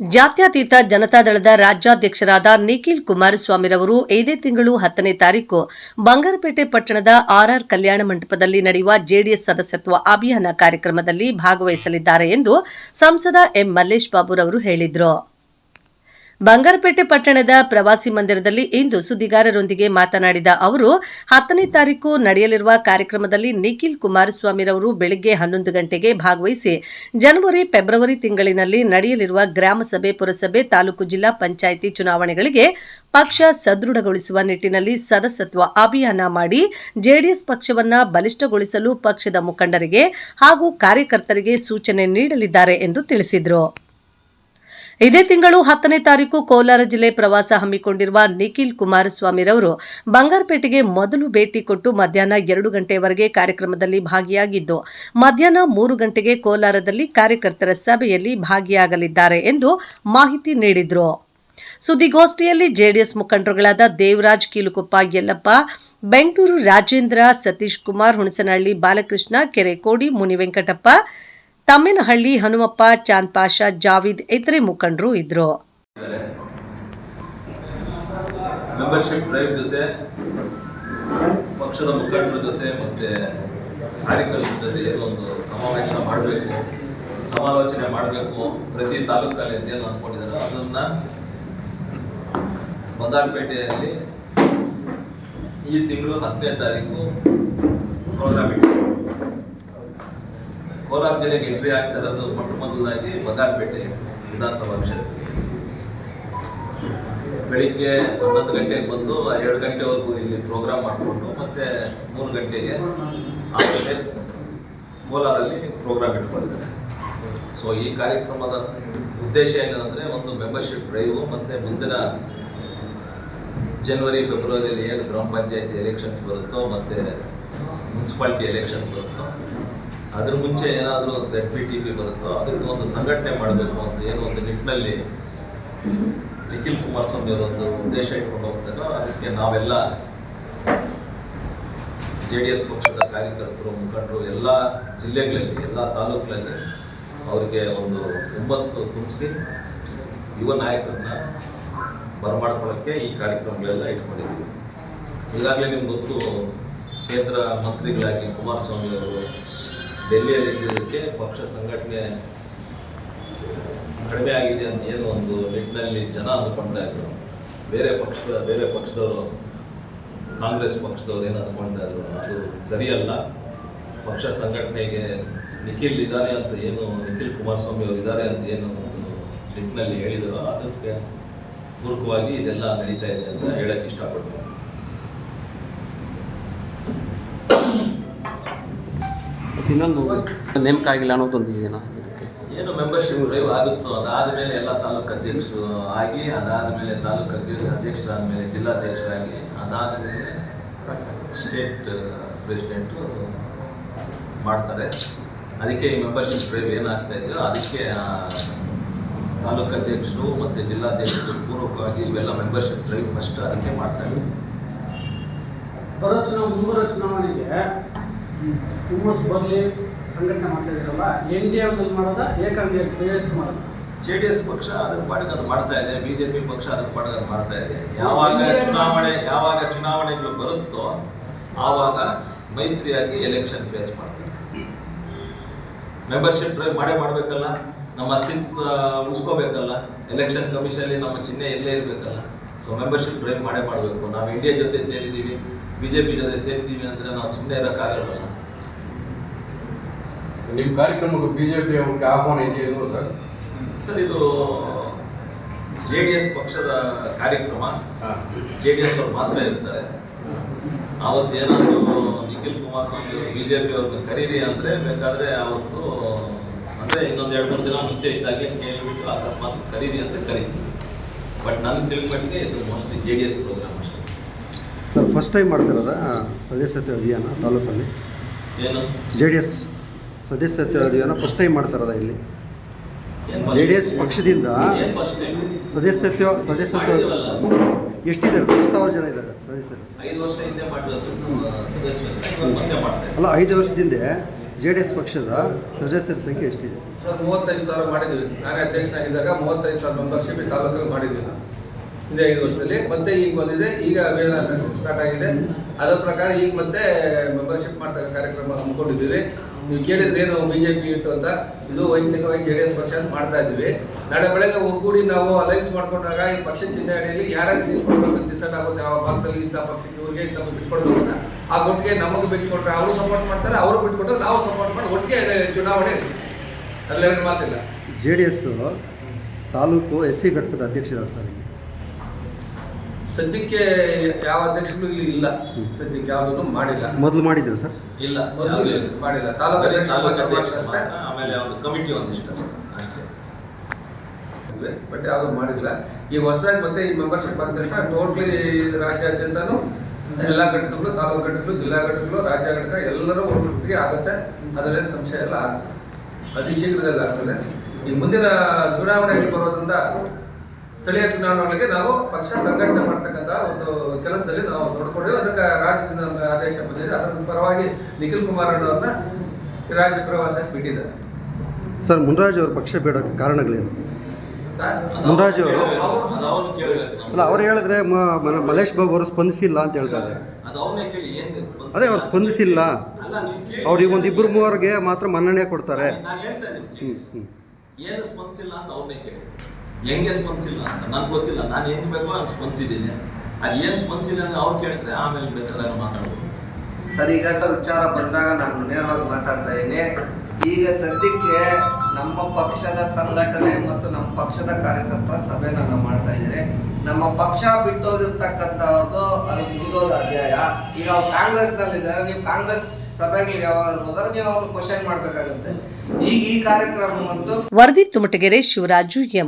ಜಾತ್ಯತೀತ ಜನತಾದಳದ ರಾಜ್ಯಾಧ್ಯಕ್ಷರಾದ ನಿಖಿಲ್ ಕುಮಾರಸ್ವಾಮಿರವರು ಇದೇ ತಿಂಗಳು ಹತ್ತನೇ ತಾರೀಕು ಬಂಗಾರಪೇಟೆ ಪಟ್ಟಣದ ಆರ್ಆರ್ ಕಲ್ಯಾಣ ಮಂಟಪದಲ್ಲಿ ನಡೆಯುವ ಜೆಡಿಎಸ್ ಸದಸ್ಯತ್ವ ಅಭಿಯಾನ ಕಾರ್ಯಕ್ರಮದಲ್ಲಿ ಭಾಗವಹಿಸಲಿದ್ದಾರೆ ಎಂದು ಸಂಸದ ಎಂ ಮಲ್ಲೇಶ್ ಬಾಬುರವರು ಹೇಳಿದರು. ಬಂಗಾರಪೇಟೆ ಪಟ್ಟಣದ ಪ್ರವಾಸಿ ಮಂದಿರದಲ್ಲಿ ಇಂದು ಸುದ್ದಿಗಾರರೊಂದಿಗೆ ಮಾತನಾಡಿದ ಅವರು, ಹತ್ತನೇ ತಾರೀಕು ನಡೆಯಲಿರುವ ಕಾರ್ಯಕ್ರಮದಲ್ಲಿ ನಿಖಿಲ್ ಕುಮಾರಸ್ವಾಮಿರವರು ಬೆಳಗ್ಗೆ ಹನ್ನೊಂದು ಗಂಟೆಗೆ ಭಾಗವಹಿಸಿ, ಜನವರಿ, ಫೆಬ್ರವರಿ ತಿಂಗಳಿನಲ್ಲಿ ನಡೆಯಲಿರುವ ಗ್ರಾಮಸಭೆ ಪುರಸಭೆ, ತಾಲೂಕು ಜಿಲ್ಲಾ ಪಂಚಾಯಿತಿ ಚುನಾವಣೆಗಳಿಗೆ ಪಕ್ಷ ಸದೃಢಗೊಳಿಸುವ ನಿಟ್ಟಿನಲ್ಲಿ ಸದಸ್ಯತ್ವ ಅಭಿಯಾನ ಮಾಡಿ, ಜೆಡಿಎಸ್ ಪಕ್ಷವನ್ನ ಬಲಿಷ್ಠಗೊಳಿಸಲು ಪಕ್ಷದ ಮುಖಂಡರಿಗೆ ಹಾಗೂ ಕಾರ್ಯಕರ್ತರಿಗೆ ಸೂಚನೆ ನೀಡಲಿದ್ದಾರೆ ಎಂದು ತಿಳಿಸಿದರು. ಇದೇ ತಿಂಗಳು ಹತ್ತನೇ ತಾರೀಕು ಕೋಲಾರ ಜಿಲ್ಲೆ ಪ್ರವಾಸ ಹಮ್ಮಿಕೊಂಡಿರುವ ನಿಖಿಲ್ ಕುಮಾರಸ್ವಾಮಿರವರು ಬಂಗಾರಪೇಟೆಗೆ ಮೊದಲು ಭೇಟಿ ಕೊಟ್ಟು ಮಧ್ಯಾಹ್ನ ಎರಡು ಗಂಟೆವರೆಗೆ ಕಾರ್ಯಕ್ರಮದಲ್ಲಿ ಭಾಗಿಯಾಗಿದ್ದು, ಮಧ್ಯಾಹ್ನ ಮೂರು ಗಂಟೆಗೆ ಕೋಲಾರದಲ್ಲಿ ಕಾರ್ಯಕರ್ತರ ಸಭೆಯಲ್ಲಿ ಭಾಗಿಯಾಗಲಿದ್ದಾರೆ ಎಂದು ಮಾಹಿತಿ ನೀಡಿದರು. ಸುದ್ದಿಗೋಷ್ಠಿಯಲ್ಲಿ ಜೆಡಿಎಸ್ ಮುಖಂಡರುಗಳಾದ ದೇವರಾಜ್ ಕೀಲುಕೊಪ್ಪ ಯಲ್ಲಪ್ಪ, ಬೆಂಗಳೂರು ರಾಜೇಂದ್ರ ಸತೀಶ್ ಕುಮಾರ್ ಹುಣಸನಹಳ್ಳಿ ಬಾಲಕೃಷ್ಣ ಕೆರೆಕೋಡಿ ಮುನಿವೆಂಕಟಪ್ಪ ತಮ್ಮೇನಹಳ್ಳಿ ಹನುಮಪ್ಪ ಚಾಂದ್ ಪಾಷಾ ಜಾವೀದ್ ಇತರೆ ಮುಖಂಡರು ಇದ್ರು. ಮೆಂಬರ್ಶಿಪ್ ಡ್ರೈವ್ ಜೊತೆ, ಪಕ್ಷದ ಮುಖಂಡರ ಜೊತೆ ಮತ್ತೆ ಕಾರ್ಯಕರ್ತರ ಜೊತೆ ಒಂದು ಸಮಾವೇಶ ಮಾಡಬೇಕು, ಸಮಾಲೋಚನೆ ಮಾಡಬೇಕು ಪ್ರತಿ ತಾಲೂಕಲ್ಲಿ ಏನು ಅಂದ್ಕೊಂಡಿದ್ದಾರೆ. ಅದನ್ನ ಬಂದಾರಪೇಟೆಯಲ್ಲಿ ಈ ತಿಂಗಳು ಹತ್ತನೇ ತಾರೀಕು ಪ್ರೋಗ್ರಾಮ್ ಇಟ್ಟು ಕೋಲಾರ ಜಿಲ್ಲೆಗೆ ಎಂಟ್ರಿ ಆಗ್ತಾ ಇರೋದು ಮೊಟ್ಟ ಮೊದಲಾಗಿ ಬಂಗಾರಪೇಟೆ ವಿಧಾನಸಭಾ ಕ್ಷೇತ್ರ ಬೆಳಿಗ್ಗೆ ಹನ್ನೊಂದು ಗಂಟೆಗೆ ಬಂದು ಎರಡು ಗಂಟೆವರೆಗೂ ಇಲ್ಲಿ ಪ್ರೋಗ್ರಾಮ್ ಮಾಡಿಕೊಂಡು ಮತ್ತೆ ಮೂರು ಗಂಟೆಗೆ ಆಮೇಲೆ ಕೋಲಾರಲ್ಲಿ ಪ್ರೋಗ್ರಾಮ್ ಇಟ್ಕೊಂಡಿದ್ದಾರೆ. ಸೊ ಈ ಕಾರ್ಯಕ್ರಮದ ಉದ್ದೇಶ ಏನಂದ್ರೆ ಒಂದು ಮೆಂಬರ್ಶಿಪ್ ಡ್ರೈವು ಮತ್ತೆ ಮುಂದಿನ ಜನವರಿ ಫೆಬ್ರವರಿಯಲ್ಲಿ ಏನು ಗ್ರಾಮ ಪಂಚಾಯತಿ ಎಲೆಕ್ಷನ್ಸ್ ಬರುತ್ತೋ ಮತ್ತೆ ಮುನ್ಸಿಪಾಲ್ಟಿ ಎಲೆಕ್ಷನ್ಸ್ ಬರುತ್ತೋ ಅದ್ರ ಮುಂಚೆ ಏನಾದರೂ ಜೆಡ್ ಪಿ ಟಿ ಪಿ ಬರುತ್ತೋ ಅದಕ್ಕೆ ಒಂದು ಸಂಘಟನೆ ಮಾಡಬೇಕು ಅಂತ ಏನು ಒಂದು ನಿಟ್ಟಿನಲ್ಲಿ ನಿಖಿಲ್ ಕುಮಾರಸ್ವಾಮಿ ಅವರೊಂದು ಉದ್ದೇಶ ಇಟ್ಕೊಂಡು ಹೋಗ್ತಾರೋ ಅದಕ್ಕೆ ನಾವೆಲ್ಲ ಜೆ ಡಿ ಎಸ್ ಪಕ್ಷದ ಕಾರ್ಯಕರ್ತರು, ಮುಖಂಡರು ಎಲ್ಲ ಜಿಲ್ಲೆಗಳಲ್ಲಿ, ಎಲ್ಲ ತಾಲೂಕುಗಳಲ್ಲಿ ಅವರಿಗೆ ಒಂದು ಹುಮ್ಮಸ್ಸು ತುಂಬಿಸಿ ಯುವ ನಾಯಕರನ್ನ ಬರಮಾಡ್ಕೊಳ್ಳೋಕ್ಕೆ ಈ ಕಾರ್ಯಕ್ರಮಗಳೆಲ್ಲ ಇಟ್ಕೊಂಡಿದ್ದೀವಿ. ಈಗಾಗಲೇ ನಿಮ್ಗೆ ಗೊತ್ತು, ಕೇಂದ್ರ ಮಂತ್ರಿಗಳಾಗಿ ಕುಮಾರಸ್ವಾಮಿ ಅವರು ಡೆಲ್ಲಿಯಲ್ಲಿ ಇದ್ದಿದ್ದಕ್ಕೆ ಪಕ್ಷ ಸಂಘಟನೆ ಕಡಿಮೆ ಆಗಿದೆ ಅಂತ ಏನು ಒಂದು ನಿಟ್ಟಿನಲ್ಲಿ ಜನ ಅಂದ್ಕೊಳ್ತಾ ಇದ್ರು. ಬೇರೆ ಪಕ್ಷದ, ಬೇರೆ ಪಕ್ಷದವರು, ಕಾಂಗ್ರೆಸ್ ಪಕ್ಷದವ್ರು ಏನು ಅಂದ್ಕೊಳ್ತಾ ಇದ್ರು. ಅದು ಸರಿಯಲ್ಲ. ಪಕ್ಷ ಸಂಘಟನೆಗೆ ನಿಖಿಲ್ ಇದ್ದಾರೆ ಅಂತ ಏನು, ನಿಖಿಲ್ ಕುಮಾರಸ್ವಾಮಿ ಅವರು ಇದ್ದಾರೆ ಅಂತ ಏನು ನಿಟ್ಟಿನಲ್ಲಿ ಹೇಳಿದರು. ಅದಕ್ಕೆ ಪೂರಕವಾಗಿ ಇದೆಲ್ಲ ನಡೀತಾ ಇದೆ ಅಂತ ಹೇಳಕ್ಕೆ ಇಷ್ಟಪಡ್ತೀನಿ. ಇನ್ನೊಂದು ನೇಮಕ ಆಗಿಲ್ಲ ಅನ್ನೋದೊಂದು ಇದೆಯಾ ಇದಕ್ಕೆ? ಏನು ಮೆಂಬರ್ಶಿಪ್ ಡ್ರೈವ್ ಆಗುತ್ತೋ ಅದಾದ ಮೇಲೆ ಎಲ್ಲ ತಾಲೂಕು ಅಧ್ಯಕ್ಷರು ಆಗಿ ಅದಾದ ಮೇಲೆ ತಾಲೂಕು ಅಧ್ಯಕ್ಷ ಅಧ್ಯಕ್ಷರಾದಮೇಲೆ ಜಿಲ್ಲಾಧ್ಯಕ್ಷರಾಗಿ ಅದಾದಮೇಲೆ ಸ್ಟೇಟ್ ಪ್ರೆಸಿಡೆಂಟು ಮಾಡ್ತಾರೆ. ಅದಕ್ಕೆ ಈ ಮೆಂಬರ್ಶಿಪ್ ಡ್ರೈವ್ ಏನಾಗ್ತಾ ಇದೆಯೋ ಅದಕ್ಕೆ ತಾಲೂಕು ಅಧ್ಯಕ್ಷರು ಮತ್ತು ಜಿಲ್ಲಾಧ್ಯಕ್ಷರು ಪೂರ್ವಕವಾಗಿ ಇವೆಲ್ಲ ಮೆಂಬರ್ಶಿಪ್ ಡ್ರೈವ್ ಫಸ್ಟ್ ಅದಕ್ಕೆ ಮಾಡ್ತಾರೆ. ಇದ್ದೀವಿ ಬರೋ ಚುನಾವಣೆ ಮುಂಬರೋ ಚುನಾವಣೆಗೆ ಹುಮ್ಮಸ್ ಬರಲಿ ಸಂಘಟನೆ ಮಾಡ್ತಾ ಇದ್ದಾರಲ್ಲ ಎನ್ ಡಿ ಎ ಮಾಡೋದ ಏಕಾಂಗಿ ಜೆ ಎಸ್ ಮಾಡೋದ? ಜೆ ಡಿ ಎಸ್ ಪಕ್ಷ ಅದಕ್ಕೆ ಪಾಡಿಗೆ ಅದು ಮಾಡ್ತಾ ಇದೆ ಬಿಜೆಪಿ ಪಕ್ಷ ಅದಕ್ಕೆ ಪಾಡಿಗೆ ಅದು ಮಾಡ್ತಾ ಇದೆ. ಯಾವಾಗ ಚುನಾವಣೆ ಯಾವಾಗ ಚುನಾವಣೆಗಳು ಬರುತ್ತೋ ಆವಾಗ ಮೈತ್ರಿಯಾಗಿ ಎಲೆಕ್ಷನ್ ಫೇಸ್ ಮಾಡ್ತಾರೆ. ಮೆಂಬರ್ಶಿಪ್ ಡ್ರೈವ್ ಮಾಡೇ ಮಾಡಬೇಕಲ್ಲ ನಮ್ಮ ಅಸ್ತಿತ್ವ ಉಳಿಸ್ಕೋಬೇಕಲ್ಲ ಎಲೆಕ್ಷನ್ ಕಮಿಷನಲ್ಲಿ ನಮ್ಮ ಚಿಹ್ನೆ ಇಲ್ಲೇ ಇರಬೇಕಲ್ಲ. ಸೊ ಮೆಂಬರ್ಶಿಪ್ ಡ್ರೈವ್ ಮಾಡೇ ಮಾಡಬೇಕು. ನಾವು ಇಂಡಿಯಾ ಜೊತೆ ಸೇರಿದ್ದೀವಿ. ಬಿಜೆಪಿ ಜೊತೆ ಸೇರ್ತೀವಿ ಅಂದರೆ ನಾವು ಸುಮ್ಮನೆ ಇರೋಕ್ಕಾಗಲ್ವಲ್ಲ ನಿಮ್ಮ ಕಾರ್ಯಕ್ರಮಕ್ಕೆ ಬಿಜೆಪಿ ಅವ್ರಿಗೆ ಆಹ್ವಾನ ಇದೆಯಲ್ವ ಸರ್? ಸರ್ ಇದು ಜೆ ಡಿ ಎಸ್ ಪಕ್ಷದ ಕಾರ್ಯಕ್ರಮ. ಜೆ ಡಿ ಎಸ್ ಅವ್ರು ಮಾತ್ರ ಇರ್ತಾರೆ. ಅವತ್ತು ಏನಾದರೂ ನಿಖಿಲ್ ಕುಮಾರಸ್ವಾಮಿ ಅವರು ಬಿ ಜೆ ಪಿ ಅವ್ರನ್ನ ಕರೀರಿ ಅಂದರೆ ಬೇಕಾದರೆ ಅವತ್ತು ಅಂದರೆ ಇನ್ನೊಂದು ಎರಡು ಮೂರು ದಿನ ಮುಂಚೆ ಇದ್ದಾಗೆ ಕೇಳಿಬಿಟ್ಟು ಅಕಸ್ಮಾತ್ ಕರೀರಿ ಅಂತ ಕರಿತೀವಿ. ಬಟ್ ನನಗೆ ತಿಳ್ಕೊಂಡಿದ್ದೆ ಇದು mostly J D S programme. Sir first time ಮಾಡ್ತಿರೋದ? ಸದಸ್ಯತ್ವ ಅಭಿಯಾನ ತಾಲೂಕಲ್ಲಿ? ಏನು? ಜೆ ಡಿ ಎಸ್ ಸದಸ್ಯತ್ವ ಅಭಿಯಾನ ಫಸ್ಟ್ ಟೈಮ್ ಮಾಡ್ತಿರೋದ ಇಲ್ಲಿ? ಜೆ ಡಿ ಎಸ್ ಪಕ್ಷದಿಂದ ಏನು ಫಸ್ಟ್ ಸದಸ್ಯತ್ವ ಸದಸ್ಯತ್ವ ಎಷ್ಟಿದ್ದಾರೆ ಎಷ್ಟು ಸಾವಿರ ಜನ ಇದ್ದಾರೆ ಸದಸ್ಯರು ಅಲ್ಲ ಐದು ವರ್ಷದಿಂದ ಜೆ ಡಿ ಎಸ್ ಪಕ್ಷದ ಸದಸ್ಯರ ಸಂಖ್ಯೆ ಎಷ್ಟಿದೆ? ಸರ್ ಮೂವತ್ತೈದು ಸಾವಿರ ಮಾಡಿದ್ವಿ. ನಾನೇ ಅಧ್ಯಕ್ಷನಾಗಿದ್ದಾಗ ಮೂವತ್ತೈದು ಸಾವಿರ ಮೆಂಬರ್ಶಿಪ್ ಈ ತಾಲೂಕಲ್ಲಿ ಮಾಡಿದ್ವಿ ನಾವು. ಹಿಂದೆ ಐದು ವರ್ಷದಲ್ಲಿ. ಮತ್ತೆ ಈಗ ಬಂದಿದೆ. ಈಗ ಅಭಿಯಾನ ಸ್ಟಾರ್ಟ್ ಆಗಿದೆ. ಅದರ ಪ್ರಕಾರ ಈಗ ಮತ್ತೆ ಮೆಂಬರ್ಶಿಪ್ ಮಾಡ್ತಕ್ಕ ಕಾರ್ಯಕ್ರಮ ಹಮ್ಮಿಕೊಂಡಿದ್ದೀವಿ. ನೀವು ಕೇಳಿದ್ರೆ ಏನು ಬಿ ಜೆ ಪಿ ಇಟ್ಟು ಅಂತ. ಇದು ವೈಯಕ್ತಿಕವಾಗಿ ಜೆ ಡಿ ಎಸ್ ಪಕ್ಷ ಅಂತ ಮಾಡ್ತಾ ಇದ್ದೀವಿ. ನಾಳೆ ಬೆಳಗ್ಗೆ ಒಗ್ಗೂಡಿ ನಾವು ಅಲೈನ್ಸ್ ಮಾಡ್ಕೊಂಡಾಗ ಈ ಪಕ್ಷ ಚಿಹ್ನೆ ಅಡಿಯಲ್ಲಿ ಯಾರ್ಯಾರು ಸೀಟ್ ಅಂತ ಡಿಸೈಡ್ ಆಗುತ್ತೆ. ಯಾವ ಭಾಗದಲ್ಲಿ ಇಂಥ ಪಕ್ಷಕ್ಕೆ ಇವ್ರಿಗೆ ಇಂಥ ಬಿಟ್ಕೊಡ್ಬೇಕು ಅಂತ. ಆ ಒಟ್ಟಿಗೆ ನಮಗೆ ಬಿಟ್ಕೊಟ್ರೆ ಅವರು ಸಪೋರ್ಟ್ ಮಾಡ್ತಾರೆ. ಅವರು ಬಿಟ್ಕೊಟ್ರೆ ನಾವು ಸಪೋರ್ಟ್ ಮಾಡಿ ಒಟ್ಟಿಗೆ ಚುನಾವಣೆ ಅಲ್ಲೇನು ಮಾತಿಲ್ಲ. J D S taluk S C ಘಟಕದ ಅಧ್ಯಕ್ಷರಾದ ಸರ್. ಸದ್ಯಕ್ಕೆ ಯಾವ ಅಧ್ಯಕ್ಷರು ಇಲ್ಲಿ ಇಲ್ಲ. ಸದ್ಯಕ್ಕೆ ಯಾವುದನ್ನು ಮಾಡಿಲ್ಲ. ಮೊದಲು ಮಾಡಿದ್ರು ಸರ್? ಇಲ್ಲ ಮೊದಲು. ಮಾಡಿಲ್ಲ. ತಾಲೂಕು ಅಧ್ಯಕ್ಷ ತಾಲೂಕು ಅಧ್ಯಕ್ಷ ಅಷ್ಟೇ. ಆಮೇಲೆ ಒಂದು ಕಮಿಟಿ ಒಂದಿಷ್ಟು ಅಷ್ಟೇ. ಬಟ್ ಯಾವುದು ಮಾಡಿಲ್ಲ. ಈ ಹೊಸದಾಗಿ ಮತ್ತೆ ಈ ಮೆಂಬರ್ಶಿಪ್ ಬಂದ ತಕ್ಷಣ ಟೋಟ್ಲಿ ರಾಜ್ಯಾದ್ಯಂತನೂ ಎಲ್ಲ ಘಟಕಗಳು ತಾಲೂಕು ಘಟಕಗಳು ಜಿಲ್ಲಾ ಘಟಕಗಳು ರಾಜ್ಯ ಘಟಕ ಎಲ್ಲರೂ ಒಟ್ಟಿಗೆ ಆಗುತ್ತೆ. ಅದರಲ್ಲೇನು ಸಂಶಯ ಎಲ್ಲ ಆಗುತ್ತೆ ಅತಿ ಶೀಘ್ರದಲ್ಲಿ ಆಗ್ತದೆ. ಈ ಮುಂದಿನ ಚುನಾವಣೆಗೆ ಬರೋದ್ರಿಂದ ಸ್ಥಳೀಯ ಚುನಾವಣೆಗೆ ನಾವು ಪಕ್ಷ ಸಂಘಟನೆ ಮಾಡ್ತಕ್ಕಂಥ ಒಂದು ಕೆಲಸದಲ್ಲಿ ನಾವು ನೋಡ್ಕೊಂಡಿದ್ದೀವಿ. ಅದಕ್ಕೆ ರಾಜ್ಯದಿಂದ ಆದೇಶ ಬಂದಿದೆ. ಅದರ ಪರವಾಗಿ ನಿಖಿಲ್ ಕುಮಾರ್ ಅವರನ್ನ ರಾಜ್ಯ ಪ್ರವಾಸಕ್ಕೆ ಬಿಟ್ಟಿದ್ದಾರೆ. ಸರ್ ಮುನ್ರಾಜ್ ಅವ್ರ ಪಕ್ಷ ಬೇಡಕ್ಕೆ ಕಾರಣಗಳೇನು? ಸರ್ ಅದು ಅವರು-. ಅಲ್ಲ ಅವ್ರು ಹೇಳಿದ್ರೆ ಮಲೇಶ್ ಬಾಬು ಅವರು ಸ್ಪಂದಿಸಿಲ್ಲ ಅಂತ ಹೇಳ್ತಾರೆ ಅದು ಅವನೇ ಕೇಳಿ ಏನ್ ಸ್ಪಂದಿಸಿಲ್ಲ? ಅದೇ ಅವ್ರು ಸ್ಪಂದಿಸಿಲ್ಲ. ಅವ್ರು ಈ ಒಂದು ಇಬ್ಬರು ಮೂವರಿಗೆ ಮಾತ್ರ ಮನ್ನಣೆ ಕೊಡ್ತಾರೆ. ಏನು ಸ್ಪಂದಿಸಿಲ್ಲ ಅಂತ ಅವ್ರನ್ನೇ ಕೇಳಿ. ಹೆಂಗೆ ಸ್ಪಂದಿಸಿಲ್ಲ ಅಂತ? ನನ್ಗೆ ಗೊತ್ತಿಲ್ಲ. ನಾನು ಹೆಂಗ್ ಬೇಕೋ ಹಂಗೆ ಸ್ಪಂದಿಸಿದ್ದೀನಿ ಅದು ಏನು ಸ್ಪಂದಿಸಿಲ್ಲ ಅಂದರೆ ಅವ್ರು ಕೇಳಿದ್ರೆ ಆಮೇಲೆ ಬೇಕಾದ್ರೆ ನಾನು ಮಾತಾಡ್ಬೋದು. ಸರ್ ಈಗ ಸರ್ ವಿಚಾರ ಬಂದಾಗ ನಾನು ನೇರವಾಗಿ ಮಾತಾಡ್ತಾ ಇದ್ದೀನಿ. ಈಗ ಸದ್ಯಕ್ಕೆ ನಮ್ಮ ಪಕ್ಷದ ಸಂಘಟನೆ ಮತ್ತು ನಮ್ಮ ಪಕ್ಷದ ಕಾರ್ಯಕರ್ತರ ಸಭೆನ ನಾನು ಮಾಡ್ತಾ ಇದ್ದೀನಿ. ನಮ್ಮ ಪಕ್ಷ ಬಿಟ್ಟೋದಿರ್ತಕ್ಕಂಥವ್ರದ್ದು ಅದು ಮುಗಿದೋದ ಅಧ್ಯಾಯ. ಈಗ ಅವ್ರು ಕಾಂಗ್ರೆಸ್ನಲ್ಲಿದ್ದಾರೆ. ನೀವು ಕಾಂಗ್ರೆಸ್ ಸಭೆಗಳಿಗೆ ಯಾವಾಗ ಹೋದಾಗ ನೀವು ಅವ್ರನ್ನ ಕ್ವಶನ್ ಮಾಡಬೇಕಾಗುತ್ತೆ. ಈಗ ಈ ಕಾರ್ಯಕ್ರಮ ಮತ್ತು ವರದಿ ತುಮಟಗೆರೆ ಶಿವರಾಜು ಎಂ.